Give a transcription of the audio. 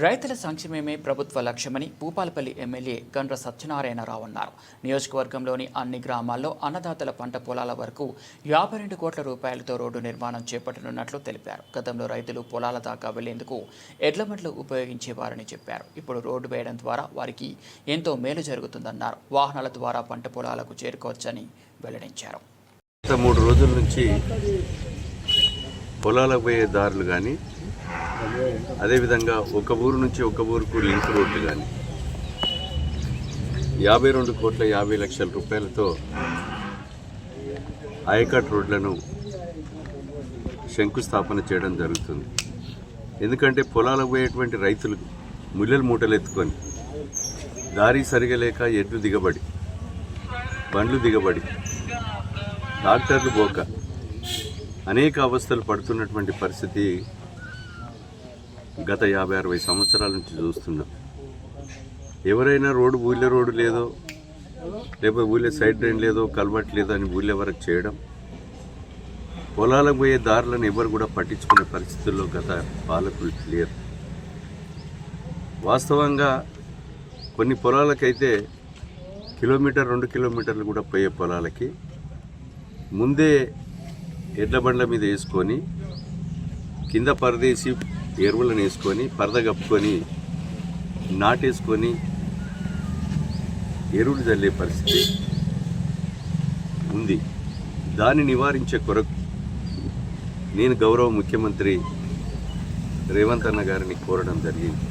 రైతుల సంక్షేమమే ప్రభుత్వ లక్ష్యమని భూపాలపల్లి ఎమ్మెల్యే గండ్ర సత్యనారాయణరావు అన్నారు. నియోజకవర్గంలోని అన్ని గ్రామాల్లో అన్నదాతల పంట పొలాల వరకు యాభై రెండు కోట్ల రూపాయలతో రోడ్డు నిర్మాణం చేపట్టనున్నట్లు తెలిపారు. గతంలో రైతులు పొలాల దాకా వెళ్ళేందుకు ఎడ్లమట్లు ఉపయోగించేవారని చెప్పారు. ఇప్పుడు రోడ్డు వేయడం ద్వారా వారికి ఎంతో మేలు జరుగుతుందన్నారు. వాహనాల ద్వారా పంట పొలాలకు చేరుకోవచ్చని వెల్లడించారు. గత మూడు రోజుల నుంచి పొలాలకు పోయే దారులు కానీ అదేవిధంగా ఒక ఊరు నుంచి ఒక ఊరుకు లింక్ రోడ్లు కానీ యాభై రెండు కోట్ల యాభై లక్షల రూపాయలతో ఆయకట్ రోడ్లను శంకుస్థాపన చేయడం జరుగుతుంది. ఎందుకంటే పొలాలకు పోయేటువంటి రైతులు ముల్లెలు మూటలు ఎత్తుకొని దారి సరిగా లేక ఎడ్లు దిగబడి బండ్లు దిగబడి డాక్టర్లు పోక అనేక అవస్థలు పడుతున్నటువంటి పరిస్థితి గత యాభై అరవై సంవత్సరాల నుంచి చూస్తున్నాం. ఎవరైనా రోడ్డు బూలే రోడ్డు లేదో లేకపోతే ఊళ్ళే సైడ్ డ్రైన్ లేదో కల్వర్ట్ లేదో అని ఊళ్ళే వరకు చేయడం పొలాలకు పోయే దారులను ఎవరు కూడా పట్టించుకునే పరిస్థితుల్లో గత పాలకులు క్లియర్ వాస్తవంగా కొన్ని పొలాలకైతే కిలోమీటర్ రెండు కిలోమీటర్లు కూడా పోయే పొలాలకి ముందే ఎడ్ల బండ్ల మీద వేసుకొని కింద పరదేసి ఎరువులను వేసుకొని పరద కప్పుకొని నాటేసుకొని ఎరువులు చల్లే పరిస్థితి ఉంది. దాన్ని నివారించే కొరకు నేను గౌరవ ముఖ్యమంత్రి రేవంత్ అన్న గారిని కోరడం జరిగింది.